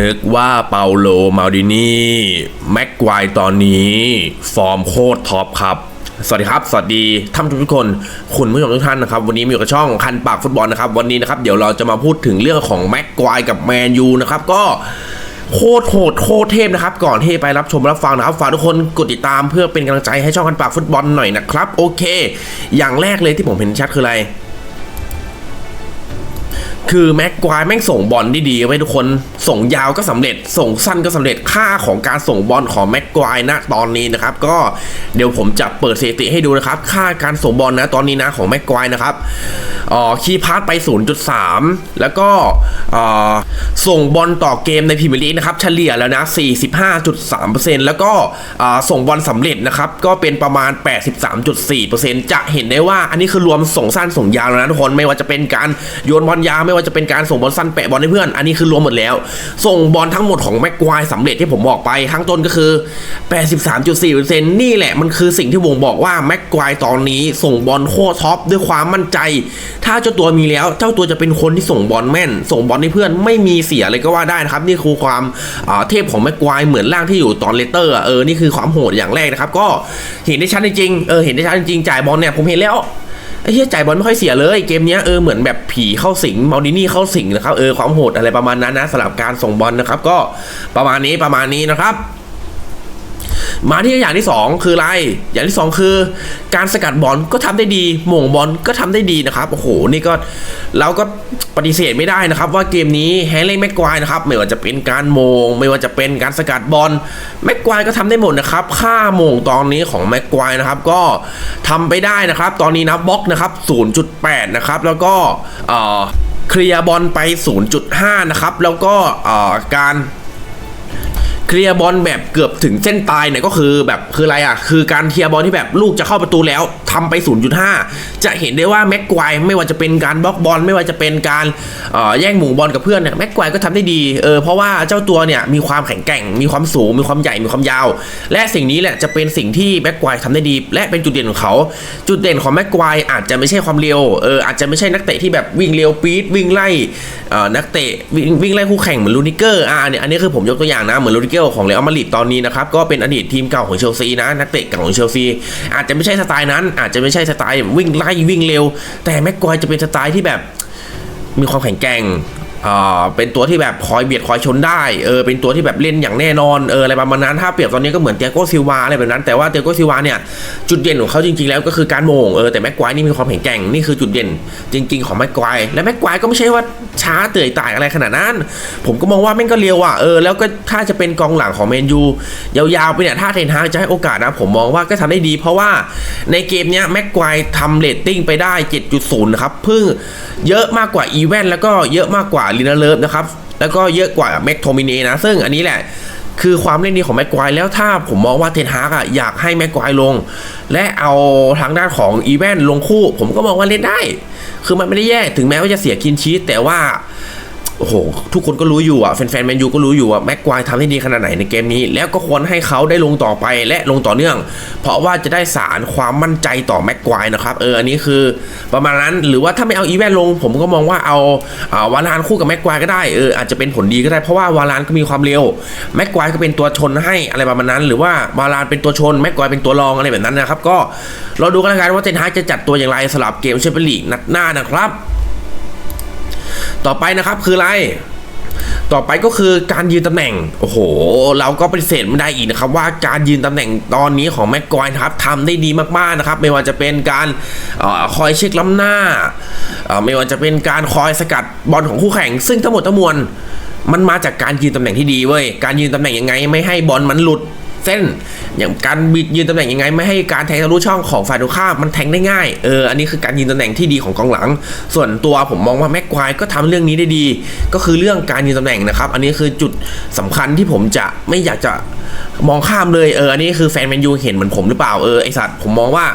นึกว่าเปาโลมาดินีแม็กควายตอนนี้ ฟอร์มโคตรท็อปครับ สวัสดีครับ สวัสดีท่านทุกคน คุณผู้ชมทุกท่านนะครับ วันนี้มีอยู่กับช่องคันปากฟุตบอลนะครับ วันนี้นะครับ เดี๋ยวเราจะมาพูดถึงเรื่องของแม็กควายกับแมนยูนะครับ ก็โคตรโหดโคตรเทพนะครับ ก่อนที่ไปรับชมรับฟังนะครับฝากทุกคนกดติดตามเพื่อเป็นกำลังใจให้ช่องคันปากฟุตบอลหน่อยนะครับ โอเค อย่างแรกเลยที่ผมเห็นชัดคืออะไร คือแม็กควายแม่งส่งบอลได้ดีไว้ทุกคน ส่งยาวก็สำเร็จ ส่งสั้นก็สำเร็จ ค่าของการส่งบอลของแม็กควายนะตอนนี้นะครับ ก็เดี๋ยวผมจะเปิดสถิติให้ดูนะครับ ค่าการส่งบอลนะตอนนี้นะของแม็กควายนะครับอ่อคีย์พาสไป 0.3 แล้วก็อ่อส่งบอลต่อเกมในพรีเมียร์ลีกนะครับ เฉลี่ยแล้วนะ 45.3%แล้วก็อ่าส่งบอลสำเร็จนะครับ ก็เป็นประมาณ 83.4%จะเห็นได้ว่าอันนี้คือรวมส่งสั้นส่งยาวแล้วนะทุกคน ไม่ว่าจะเป็นการโยนบอลยาวไม่ว่าจะเป็นการส่งบอลสั้นแปะบอลให้เพื่อน อันนี้คือรวมหมดแล้ว ส่งบอลทั้งหมดของแม็กควายสำเร็จที่ผมบอกไปข้างต้นก็คือ 83.4%นี่แหละมันคือสิ่งที่วงบอกว่าแม็กควายตอนนี้ส่งบอลโคท็อปด้วยความมั่นใจ ถ้าเจ้าตัวมีแล้ว เจ้าตัวจะเป็นคนที่ส่งบอลแม่น ส่งบอลให้เพื่อนไม่มีเสียเลยก็ว่าได้นะครับ นี่คือความอ่าเทพของแม็กควายเหมือนร่างที่อยู่ตอนเลเตอร์เออนี่คือความโหดอย่างแรกนะครับก็เห็นได้ชัดจริงเออเห็นได้ชัดจริงจ่ายบอลเนี่ยผมเห็นแล้ว ไอ้เหี้ยจ่ายบอลไม่ค่อยเสียเลยเกมเนี้ยเออเหมือนแบบผีเข้าสิงมาดินี่เข้าสิงนะครับเออความโหดอะไรประมาณนั้นนะสำหรับการส่งบอลนะครับ ก็ประมาณนี้ประมาณนี้นะครับ มาที่อย่างที่สองคืออะไร อย่างที่สองคือ การสกัดบอลก็ทำได้ดีหม่งบอลก็ทำได้ดีนะครับโอ้โหนี่ก็เราก็ปฏิเสธไม่ได้นะครับ ว่าเกมนี้แฮร์รี่แม็กควายนะครับไม่ว่าจะเป็นการโมง ไม่ว่าจะเป็นการสกัดบอลแม็กควายก็ทำได้หมดนะครับค่าโมงตอนนี้ของแม็กควายนะครับก็ทำไปได้นะครับ ตอนนี้นะบล็อกนะครับ 0.8 นะครับแล้วก็เคลียร์บอลไป 0.5 นะครับแล้วก็การ เคลียร์บอลแบบเกือบถึงเส้นตายเนี่ยก็คือแบบคืออะไรอะ คือการเคลียร์บอลที่แบบลูกจะเข้าประตูแล้วทำไป 0.5 จะเห็นได้ว่าแม็กควายไม่ว่าจะเป็นการบล็อกบอลไม่ว่าจะเป็นการแย่งหมู่บอลกับเพื่อนเนี่ยแม็กควายก็ทำได้ดีเออเพราะว่าเจ้าตัวเนี่ยมีความแข็งแกร่ง มีความสูง มีความใหญ่มีความยาว และสิ่งนี้แหละจะเป็นสิ่งที่แม็กควายทำได้ดี และเป็นจุดเด่นของเขา จุดเด่นของแม็กควายอาจจะไม่ใช่ความเร็วเอออาจจะไม่ใช่นักเตะที่แบบวิ่งเร็วปี๊ดวิ่งไล่เออนักเตะวิ่งวิ่งไล่คู่แข่งเหมือนลูนิเกอร์อ่าเนี่ยอันนี้คือผมยกตัวอย่างนะเหมือนลูนิเกอร์ของเรอัลมาดริดตอนนี้นะครับก็เป็นอดีตทีมเก่าของเชลซีนะนักเตะเก่าของเชลซีอาจจะไม่ใช่สไตล์นั้น อาจจะไม่ใช่สไตล์วิ่งไล่วิ่งเร็ว แต่แม็กควายจะเป็นสไตล์ที่แบบมีความแข็งแกร่ง เป็นตัวที่แบบคอยเบียดคอยชนได้เออเป็นตัวที่แบบเล่นอย่างแน่นอนเอออะไรประมาณนั้นถ้าเปรียบตอนนี้ก็เหมือนเตียโกซิลวาอะไรแบบนั้น แต่ว่าเตียโกซิลวาเนี่ยจุดเด่นของเขาจริงๆแล้วก็คือการโมงเออแต่แม็กควายนี่มีความแข็งแกร่งนี่คือจุดเด่นจริง ๆของแม็กควายและแม็กควายก็ไม่ใช่ว่าช้าเตื่อยตายอะไรขนาดนั้น ผมก็มองว่าแม่งก็เร็วอะเออแล้วก็ถ้าจะเป็นกองหลังของแมนยูยาวๆไปเนี่ยถ้าเทนฮากจะให้โอกาสนะผมมองว่าก็ทำได้ดี เพราะว่าในเกมเนี้ยแม็กควายทำเรตติ้งไปได้ 7.0 นะครับเพิ่งเยอะมากกว่าอีเวนแล้วก็เยอะมากกว่าลินาเลิฟนะครับ แล้วก็เยอะกว่าแม็กโทมิเนนะ ซึ่งอันนี้แหละคือความเล่นดีของแม็กควายแล้วถ้าผมมองว่าเทนฮากอะอยากให้แม็กควายลง และเอาทางด้านของอีเวนลงคู่ ผมก็มองว่าเล่นได้ คือมันไม่ได้แย่ถึงแม้ว่าจะเสียกินชีสแต่ว่า โอ้โห ทุกคนก็รู้อยู่อะแฟนๆแมนยูก็รู้อยู่อะแม็กควายทำได้ดีขนาดไหนในเกมนี้ แล้วก็ควรให้เขาได้ลงต่อไปและลงต่อเนื่อง เพราะว่าจะได้สารความมั่นใจต่อแม็กควายนะครับ เอออันนี้คือประมาณนั้นหรือว่าถ้าไม่เอาอีแวนลง ผมก็มองว่าเอาอ่าวาลานคู่กับแม็กควายก็ได้เอออาจจะเป็นผลดีก็ได้เพราะว่าวาลานก็มีความเร็วแม็กควายก็เป็นตัวชนให้อะไรประมาณนั้น หรือว่าวาลานเป็นตัวชนแม็กควายเป็นตัวรองอะไรแบบนั้นนะครับก็เราดูกันแล้วกันว่าเทนฮากจะจัดตัวอย่างไรสำหรับเกมแชมเปี้ยนลีกนัดหน้านะครับ ต่อไปนะครับคืออะไร ต่อไปก็คือการยืนตำแหน่ง โอ้โห เราก็ปฏิเสธไม่ได้อีกนะครับ ว่าการยืนตำแหน่งตอนนี้ของแม็กกอยนะครับทำได้ดีมากๆนะครับ ไม่ว่าจะเป็นการออคอยเช็คล้ำหน้าออไม่ว่าจะเป็นการคอยสกัดบอลของคู่แข่ง ซึ่งทั้งหมดทั้งมวลมันมาจากการยืนตำแหน่งที่ดีเว้ย การยืนตำแหน่งยังไง ไม่ให้บอลมันหลุด เส้น อย่างการบิดยืนตำแหน่งยังไง ไม่ให้การแทงทะลุช่องของฝ่ายตรงข้ามมันแทงได้ง่ายเอออันนี้คือการยืนตำแหน่งที่ดีของกองหลัง ส่วนตัวผมมองว่าแม็กควายก็ทำเรื่องนี้ได้ดี ก็คือเรื่องการยืนตำแหน่งนะครับ อันนี้คือจุดสำคัญที่ผมจะไม่อยากจะมองข้ามเลยเอออันนี้คือแฟนแมนยูเห็นเหมือนผมหรือเปล่าเออไอสัตว์ผมมองว่า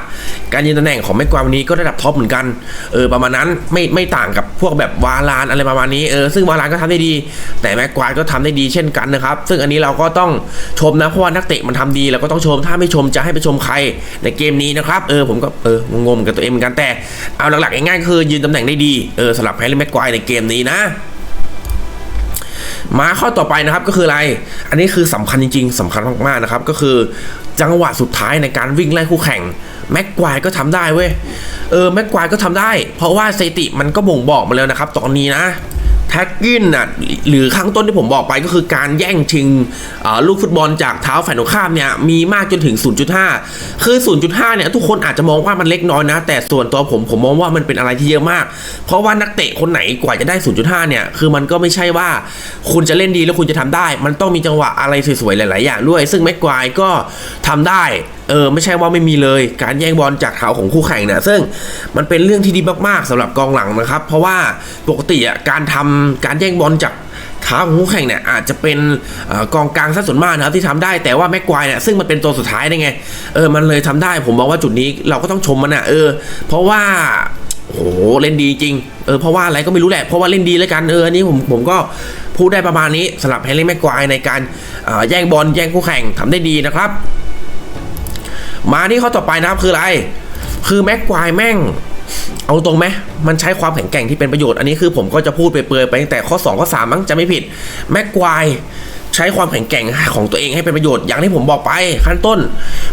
การยืนตำแหน่งของแม็กควายวันนี้ก็ระดับท็อปเหมือนกันเออประมาณนั้นไม่ไม่ต่างกับพวกแบบวาลานอะไรประมาณนี้เออซึ่งวาลานก็ทำได้ดี แต่แม็กควายก็ทำได้ดีเช่นกันนะครับ ซึ่งอันนี้เราก็ต้องชมนะเพราะว่านักเตะมันทำดีเราก็ต้องชมถ้าไม่ชมจะให้ไปชมใครในเกมนี้นะครับเออผมก็เอองงๆกับตัวเองเหมือนกันแต่เอาหลักๆง่ายๆคือยืนตำแหน่งได้ดีเออสำหรับแฮร์รี่แม็กควายในเกมนี้นะมาข้อต่อไปนะครับก็คืออะไร อันนี้คือสำคัญจริงๆสำคัญมากๆนะครับก็คือจังหวะสุดท้ายในการวิ่งไล่คู่แข่งแม็กควายก็ทำได้เว้ยเออแม็กควายก็ทำได้ เพราะว่าสถิติมันก็บ่งบอกมาแล้วนะครับ ตอนนี้นะ แท็กกินน่ะหรือข้างต้นที่ผมบอกไปก็คือการแย่งชิงลูกฟุตบอลจากเท้าฝ่ายตรงข้ามเนี่ยมีมากจนถึง 0.5 คือ 0.5 เนี่ยทุกคนอาจจะมองว่ามันเล็กน้อยนะ แต่ส่วนตัวผมผมมองว่ามันเป็นอะไรที่เยอะมาก เพราะว่านักเตะคนไหนกว่าจะได้ 0.5 เนี่ยคือมันก็ไม่ใช่ว่าคุณจะเล่นดีแล้วคุณจะทำได้ มันต้องมีจังหวะอะไรสวยๆหลาย ๆ อย่างด้วย ซึ่งแม็กควายก็ทำได้ เออไม่ใช่ว่าไม่มีเลยการแย่งบอลจากเท้าของคู่แข่งเนี่ยซึ่งมันเป็นเรื่องที่ดีมากๆสำหรับกองหลังนะครับ เพราะว่าปกติอะการทำการแย่งบอลจากเท้าของคู่แข่งเนี่ยอาจจะเป็นอกองกลางซะส่วนมากนะครับที่ทำได้แต่ว่าแม็กควายเนี่ยซึ่งมันเป็นตัวสุดท้ายได้ไงเออมันเลยทำได้ผมมองว่าจุดนี้เราก็ต้องชมมันอะเออ เพราะว่าโอ้โหเล่นดีจริง เออเพราะว่าอะไรก็ไม่รู้แหละ เพราะว่าเล่นดีแล้วกัน เอออันนี้ผมผมก็พูดได้ประมาณนี้สำหรับแฮร์รี่แม็กควายในการแย่งบอลแย่งคู่แข่งทำได้ดีนะครับ มาที่ข้อต่อไปนะครับคืออะไร คือแม็กควายแม่ง เอาตรงไหมมันใช้ความแข็งแกร่งที่เป็นประโยชน์อันนี้คือผมก็จะพูดไปเปรยๆไปตั้งแต่ข้อ 2 ข้อ 3 มั้งจะไม่ผิดแม็กควายใช้ความแข็งแกร่งของตัวเองให้เป็นประโยชน์อย่างที่ผมบอกไปขั้นต้น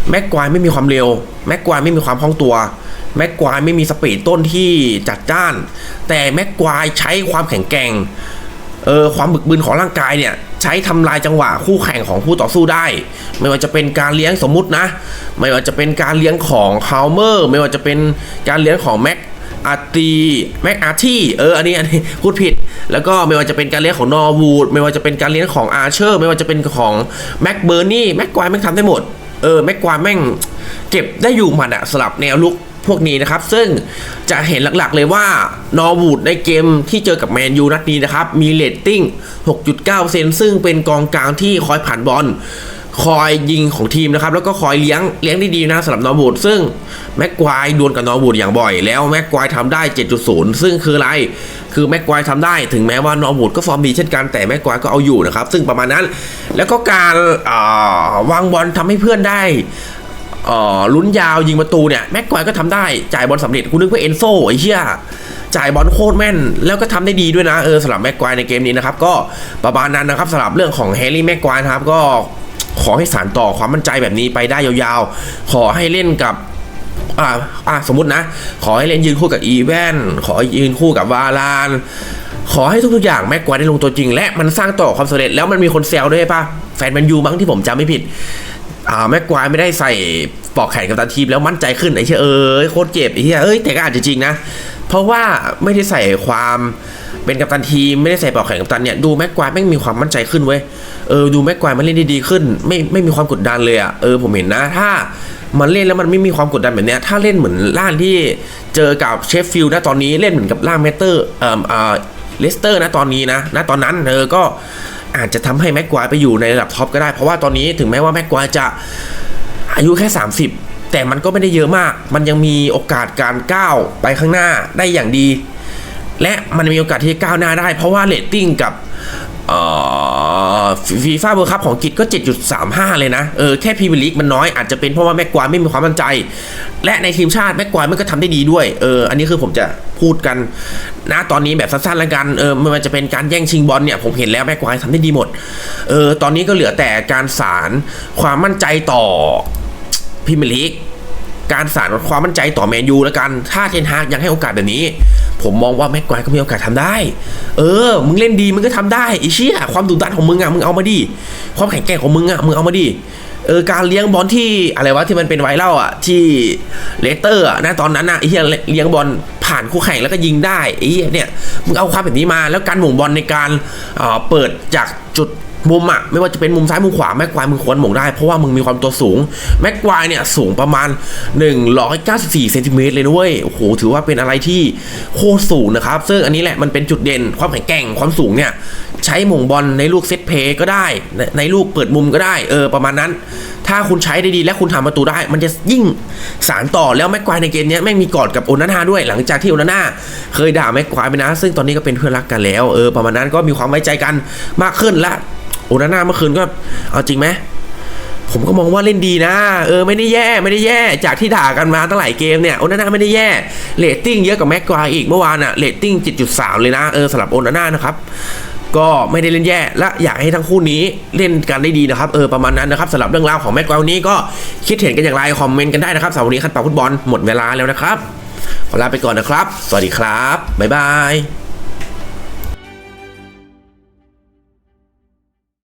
แม็กควายไม่มีความเร็วแม็กควายไม่มีความคล่องตัวแม็กควายไม่มีสปีดต้นที่จัดจ้าน แต่แม็กควายใช้ความแข็งแกร่งเออความบึกบึนของร่างกายเนี่ย ใช้ทำลายจังหวะคู่แข่งของคู่ต่อสู้ได้ ไม่ว่าจะเป็นการเลี้ยงสมมุตินะ ไม่ว่าจะเป็นการเลี้ยงของฮาวเมอร์ไม่ว่าจะเป็นการเลี้ยงของแม็กอาร์ตีแม็กอาร์ที่เอออันนี้อันนี้พูดผิด แล้วก็ไม่ว่าจะเป็นการเลี้ยงของนอร์วูดไม่ว่าจะเป็นการเลี้ยงของอาร์เชอร์ไม่ว่าจะเป็นของแม็กเบอร์นี่แม็กควายแม่งทำได้หมดเออแม็กควายแม่งเก็บได้อยู่หมัดอะสลับแนวลุก พวกนี้นะครับ ซึ่งจะเห็นหลักๆเลยว่านอร์วูดในเกมที่เจอกับแมนยูนัดนี้นะครับ มีเรตติ้ง 6.9%ซึ่งเป็นกองกลางที่คอยผ่านบอลคอยยิงของทีมนะครับ แล้วก็คอยเลี้ยงเลี้ยงได้ดีนะสำหรับนอร์วูดซึ่งแม็กควายดวลกับนอร์วูดอย่างบ่อย แล้วแม็กควายทำได้ 7.0 ซึ่งคืออะไร คือแม็กควายทำได้ถึงแม้ว่านอร์วูดก็ฟอร์มดีเช่นกันแต่แม็กควายก็เอาอยู่นะครับ ซึ่งประมาณนั้น แล้วก็การาวางบอลทำให้เพื่อนได้ ลุ้นยาวยิงประตูเนี่ยแม็กควายก็ทำได้จ่ายบอลสำเร็จกูนึกว่าเอนโซไอ้เชี่ยจ่ายบอลโคตรแม่น แล้วก็ทำได้ดีด้วยนะเออสำหรับแม็กควายในเกมนี้นะครับก็ประมาณนั้นนะครับสำหรับเรื่องของแฮร์รี่แม็กควายนะครับก็ขอให้สานต่อความมั่นใจแบบนี้ไปได้ยาวๆ ขอให้เล่นกับอ่าอ่าสมมตินะ ขอให้เล่นยืนคู่กับอีแวนขอให้ยืนคู่กับวาลานขอให้ทุกๆอย่างแม็กควายได้ลงตัวจริง และมันสร้างต่อความสำเร็จแล้วมันมีคนแซวด้วยป่ะแฟนแมนยูมั้งที่ผมจำไม่ผิด อ่าแม็กควายไม่ได้ใส่ปอกแขนกับตันทีมแล้วมั่นใจขึ้นไอ้เชี่ยเอ้ยโคตรเจ็บไอ้เชี่ยเอ้ยแต่ก็อาจจะจริงนะ เพราะว่าไม่ได้ใส่ความเป็นกัปตันทีมไม่ได้ใส่ปอกแขนกับตันเนี่ยดูแม็กควายแม่งมีความมั่นใจขึ้นเว้ยเออดูแม็กควายมันเล่นได้ดีขึ้น ไม่ไม่มีความกดดันเลยอะเออผมเห็นนะถ้ามันเล่นแล้วมันไม่มีความกดดันแบบเนี้ยถ้าเล่นเหมือนล่านที่เจอกับเชฟฟิลด์นะตอนนี้เล่นเหมือนกับล่างเมเตอร์เอ่ออ่าเลสเตอร์นะตอนนี้นะณตอนนั้นเออก็ อาจจะทำให้แม็กควายไปอยู่ในระดับท็อปก็ได้ เพราะว่าตอนนี้ถึงแม้ว่าแม็กควายจะอายุแค่ 30 แต่มันก็ไม่ได้เยอะมาก มันยังมีโอกาสการก้าวไปข้างหน้าได้อย่างดี และมันมีโอกาสที่จะก้าวหน้าได้ เพราะว่าเรตติ้งกับ ฟีฟ่าเวิร์คัพของกิจก็ 7.35 เลยนะ เออแค่พรีเมียร์ลีกมันน้อยอาจจะเป็นเพราะว่าแม็กควายไม่มีความมั่นใจ และในทีมชาติแม็กควายมันก็ทำได้ดีด้วย เอออันนี้คือผมจะพูดกันนะตอนนี้แบบสั้นๆแล้วกัน เออม่ว่าจะเป็นการแย่งชิงบอลเนี่ยผมเห็นแล้วแม็กควายทำได้ดีหมด เออตอนนี้ก็เหลือแต่การสารความมั่นใจต่อพรีเมียร์ลีกการสานความมั่นใจต่อแมนยูแล้วกัน ถ้าเทนฮากยังให้โอกาสแบบนี้ ผมมองว่าแม็กควายก็มีโอกาสทำได้ เออ มึงเล่นดีมึงก็ทำได้ไอ้เชี่ยความดุดันของมึงอะมึงเอามาดิความแข็งแกร่งของมึงอะมึงเอามาดิเออการเลี้ยงบอลที่อะไรวะที่มันเป็นไวรัลอะที่เลสเตอร์อะนะตอนนั้นอะไอ้เหี้ยเลี้ยงบอลผ่านคู่แข่งแล้วก็ยิงได้ไอ้เหี้ยเนี่ยมึงเอาความแบบนี้มาแล้วการหม่งบอลในการเอ่อเปิดจากจุด มุมอะไม่ว่าจะเป็นมุมซ้ายมุมขวาแม็กควายมึงควรหม่งได้ เพราะว่ามึงมีความตัวสูงแม็กควายเนี่ยสูงประมาณ 194เซนติเมตรเลยด้วยโอ้โหถือว่าเป็นอะไรที่โคตรสูงนะครับ ซึ่งอันนี้แหละมันเป็นจุดเด่นความแข็งแกร่งความสูงเนี่ยใช้หม่งบอลในลูกเซตเพย์ก็ได้ ในในลูกเปิดมุมก็ได้เออประมาณนั้น ถ้าคุณใช้ได้ดีและคุณทำประตูได้ มันจะยิ่งสารต่อแล้วแม็กควายในเกมนี้แม่งมีกอดกับโอนาน่าด้วยหลังจากที่โอนาน่าเคยด่าแม็กควายไปนะ ซึ่งตอนนี้ก็เป็นเพื่อนรักกันแล้วเออประมาณนั้นก็มีความไว้ใจกันมากขึ้นละ โอนาน่าเมื่อคืนก็เอาจริงไหมผมก็มองว่าเล่นดีนะ เออไม่ได้แย่ไม่ได้แย่จากที่ด่ากันมาตั้งหลายเกมเนี่ยโอนาน่าไม่ได้แย่เรตติ้งเยอะกว่าแม็กควายอีกเมื่อวานอะเรตติ้ง7.3 เลยนะเออสำหรับโอนาน่านะครับก็ไม่ได้เล่นแย่ และอยากให้ทั้งคู่นี้เล่นกันได้ดีนะครับ เออประมาณนั้นนะครับสำหรับเรื่องราวของแม็กกวายวันนี้ก็คิดเห็นกันอย่างไรคอมเมนต์กันได้นะครับสำหรับวันนี้คันปาฟุตบอลหมดเวลาแล้วนะครับขอลาไปก่อนนะครับ สวัสดีครับบ๊ายบาย